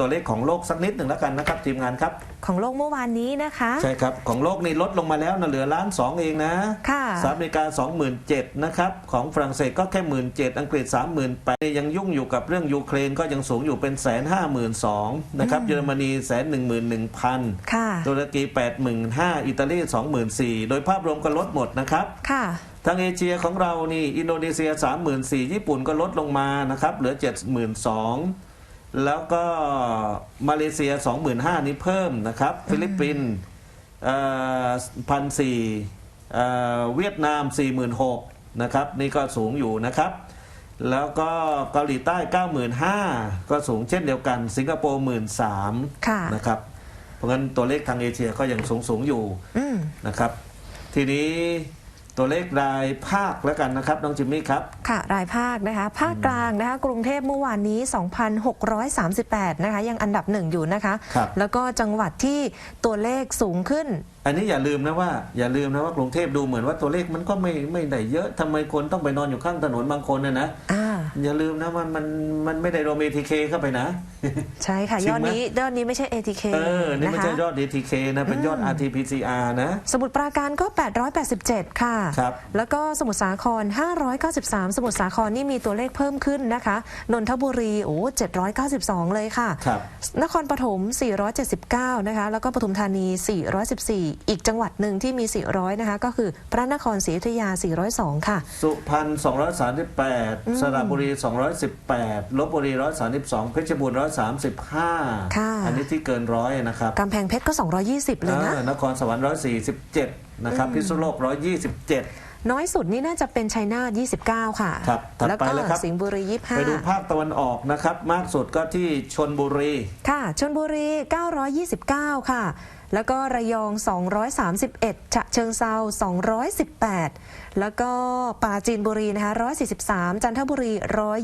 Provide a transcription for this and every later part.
ตัวเลขของโลกสักนิดหนึ่งแล้วกันนะครับทีมงานครับ ของโลกเมื่อวานนี้นะคะ ใช่ครับ ของโลกนี่ลดลงมาแล้วนะเหลือล้านสองเองนะค่ะสหรัฐอเมริกา27,000นะครับ ของฝรั่งเศสก็แค่17,000อังกฤษ38,000ยังยุ่งอยู่กับเรื่องยูเครนก็ยังสูงอยู่เป็นแสนห้าหมื่นสองนะครับเยอรมนีแสนหนึ่งหมื่นหนึ่งพันค่ะตุรกี85,000อิตาลี24,000โดยภาพรวมก็ลดหมดนะครับค่ะทางเอเชียของเรานี่อินโดนีเซีย 34,000ญี่ปุ่นก็ลดลงมานะครับเหลือ 72,000 แล้วก็มาเลเซีย 25,000นี่เพิ่มนะครับ ฟิลิปปินส์พันสี่เวียดนาม 46,000นะครับ นี่ก็สูงอยู่นะครับ แล้วก็เกาหลีใต้ 95,000ก็สูงเช่นเดียวกัน สิงคโปร์ 13,000ค่ะนะครับ เพราะงั้นตัวเลขทางเอเชียก็ยังสูงสูงๆอยู่อืมนะครับ ทีนี้ ตัวเลขรายภาคแล้วกันนะครับน้องจิมมี่ครับค่ะ รายภาคนะคะ ภาคกลางนะคะ กรุงเทพเมื่อวานนี้ 2,638 นะคะ ยังอันดับหนึ่งอยู่นะคะครับแล้วก็จังหวัดที่ตัวเลขสูงขึ้น อันนี้อย่าลืมนะว่าอย่าลืมนะว่ากรุงเทพดูเหมือนว่าตัวเลขมันก็ไม่ไม่ได้เยอะทำไมคนต้องไปนอนอยู่ข้างถนนบางคนนะนะ อ่าอย่าลืมนะมันมันมันไม่ได้รวม ATK เข้าไปนะ ใช่ค่ะ จริยงอดไหมนี้ยอดนี้ไม่ใช่ ATK เออ นี่นะไม่คะ ใช่ยอด ATK นะ เป็นยอด RT-PCR นะ สมุทรปราการก็ 887 ค่ะ ครับแล้วก็สมุทรสาคร 593 สมุทรสาครนี่มีตัวเลขเพิ่มขึ้นนะคะ นนทบุรี โอ้ 792 เลยค่ะ ครับ นครปฐม 479 นะคะ แล้วก็ปทุมธานี 414 อีกจังหวัดหนึ่งที่มี 400 นะคะ ก็คือพระนครศรีอยุธยา 402 ค่ะ สุพรรณ238 สระบุรี218ลบบุรี 132 เพชรบูรณ์135ค่ะอันนี้ที่เกินร้อยนะครับกำแพงเพชรก็ 220 เลยนะอ่านครสวรรค์ 147 นะครับพิษณุโลก 127น้อยสุดนี่น่าจะเป็นชัยนาท29 ค่ะครับถัดแล้วไปก็เลยครับสิงห์บุรีไปดู25ภาคตะวันออกนะครับ มากสุดก็ที่ชนบุรี ค่ะ ชนบุรี 929 ค่ะ แล้วก็ระยอง 231 ฉะเชิงเซา218 แล้วก็ปราจีนบุรีนะคะ143 จันทบุรี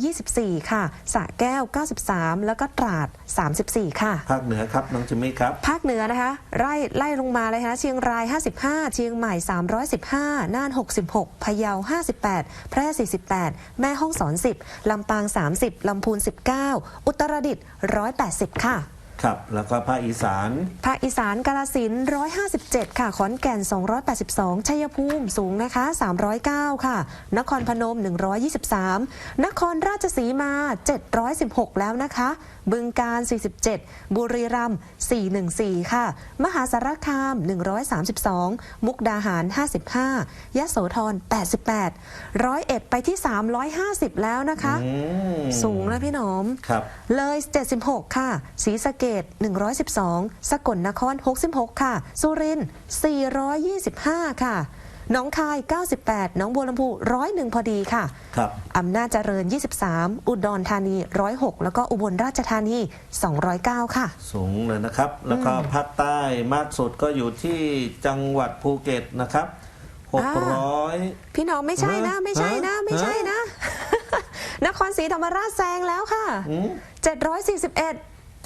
124 ค่ะสระแก้ว 93 แล้วก็ตราด 34 ค่ะ ภาคเหนือครับน้องจิมมี่ครับ ภาคเหนือนะคะไล่ไล่ลงมาเลยนะคะเชียงราย 55 เชียงใหม่ 315 น่าน 66 พะเยา 58 แพร่ 48 แม่ฮ่องสอน 10 ลำปาง 30 ลำพูน 19 อุตรดิตถ์180 ค่ะ ครับ แล้วก็ภาคอีสาน ภาคอีสานกาลสินธุ์157 ค่ะ ขอนแก่น 282 ชัยภูมิสูงนะคะ 309 ค่ะ นครพนม 123 นครราชสีมา 716 แล้วนะคะ บึงการ 47 บุรีรัมย์414 ค่ะ มหาสารคาม 132 มุกดาหาร 55ยะโสธร 88 ร้อยเอ็ดไปที่ 350 แล้วนะคะอืมสูงนะพี่หนอม ครับ เลย 76 ค่ะศรีสะเกด112 สกลนคร 66 ค่ะ สุรินทร์425 ค่ะหนองคาย 98หนองบัวลำพู101พอดีค่ะ ครับ อำนาจเจริญ 23 อุดรธานี 106 แล้วก็อุบลราชธานี 209 ค่ะ สูงเลยนะครับ แล้วก็ภาคใต้มากสุดก็อยู่ที่จังหวัดภูเก็ตนะครับ 600 พี่น้องไม่ใช่นะฮะไม่ใช่นะฮะไม่ใช่นะ นครศรีธรรมราชแซงแล้วค่ะ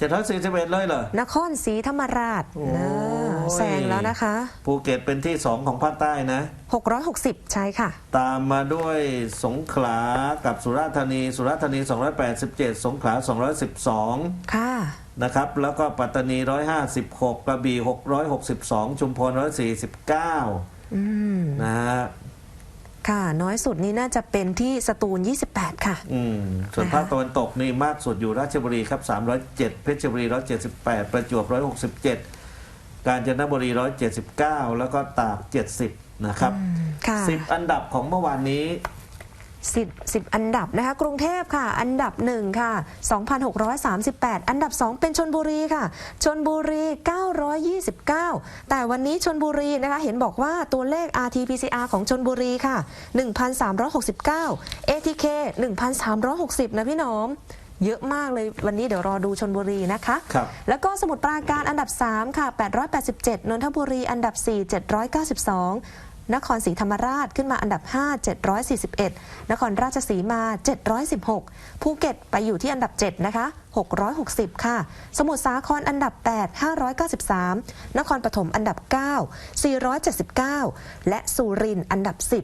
อืม741 741เลยเหรอ นครศรีธรรมราชโอ้ยนะแซงแล้วนะคะ ภูเก็ตเป็นที่สองของภาคใต้นะ 660 ใช่ค่ะ ตามมาด้วยสงขลากับสุราษฎร์ธานี สุราษฎร์ธานี 287 สงขลา 212 ค่ะ นะครับ แล้วก็ปัตตานี 156 กระบี่ 662 ชุมพร 149 อืม นะฮะ ค่ะ น้อยสุดนี่น่าจะเป็นที่สตูล 28 ค่ะ อืมส่วนนะคะ ภาคตะวันตกนี่มากสุดอยู่ราชบุรีครับ 307 เพชรบุรี 178 ประจวบ 167 กาญจนบุรี 179 แล้วก็ตาก 70 นะครับ ค่ะสิบอันดับของเมื่อวานนี้ สิบสิบอันดับนะคะ กรุงเทพค่ะ อันดับหนึ่งค่ะ 2,638 อันดับ 2 เป็นชนบุรีค่ะ ชนบุรี 929 แต่วันนี้ชนบุรีนะคะ เห็นบอกว่าตัวเลข RT-PCR ของชนบุรีค่ะ 1,369 ATK 1,360 นะพี่หน้อมเยอะมากเลยวันนี้เดี๋ยวรอดูชนบุรีนะคะครับแล้วก็สมุทรปราการอันดับ 3 ค่ะ 887 นนทบุรีอันดับ 4 792 นครศรีธรรมราชขึ้นมาอันดับ 5 741 นครราชสีมา 716 ภูเก็ตไปอยู่ที่อันดับ 7 นะคะ 660 ค่ะ สมุทรสาครอันดับ 8 593 นครปฐมอันดับ 9 479 และสุรินทร์อันดับ 10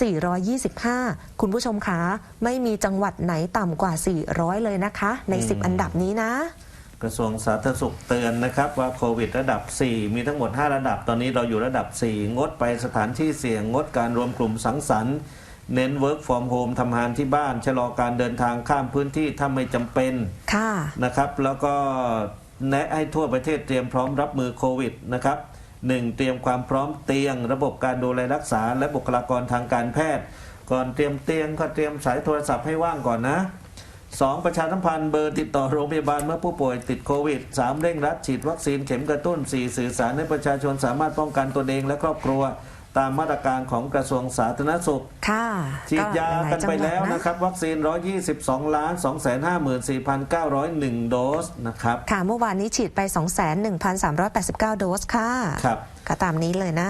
425 คุณผู้ชมคะ ไม่มีจังหวัดไหนต่ำกว่า 400 เลยนะคะ ใน 10 อันดับนี้นะ กระทรวงสาธารณสุขเตือนนะครับว่าโควิดระดับ 4 มีทั้งหมด 5 ระดับ ตอนนี้เราอยู่ระดับ 4 งดไปสถานที่เสี่ยง งดการรวมกลุ่มสังสรรค์ เน้น work from home ทำงานที่บ้าน ชะลอการเดินทางข้ามพื้นที่ถ้าไม่จำเป็นค่ะนะครับ แล้วก็แนะให้ทั่วประเทศเตรียมพร้อมรับมือโควิดนะครับหนึ่งเตรียมความพร้อมเตียง ระบบการดูแลรักษา และบุคลากรทางการแพทย์ ก่อนเตรียมเตียงก็เตรียมสายโทรศัพท์ให้ว่างก่อนนะ 2. ประชาสัมพันธ์เบอร์ติดต่อโรงพยาบาลเมื่อผู้ป่วยติดโควิด 3. เร่งรัดฉีดวัคซีนเข็มกระตุ้น 4. สื่อสารให้ประชาชนสามารถป้องกันตนเองและครอบครัว ตามมาตรการของกระทรวงสาธารณสุข ค่ะฉีดยากันไปแล้วหายๆจังหดนะครับ วัคซีน 122 ล้าน 254,901 โดสนะครับ ค่ะ เมื่อวานนี้ฉีดไป21,389 โดสค่ะ ครับก็ตามนี้เลยนะ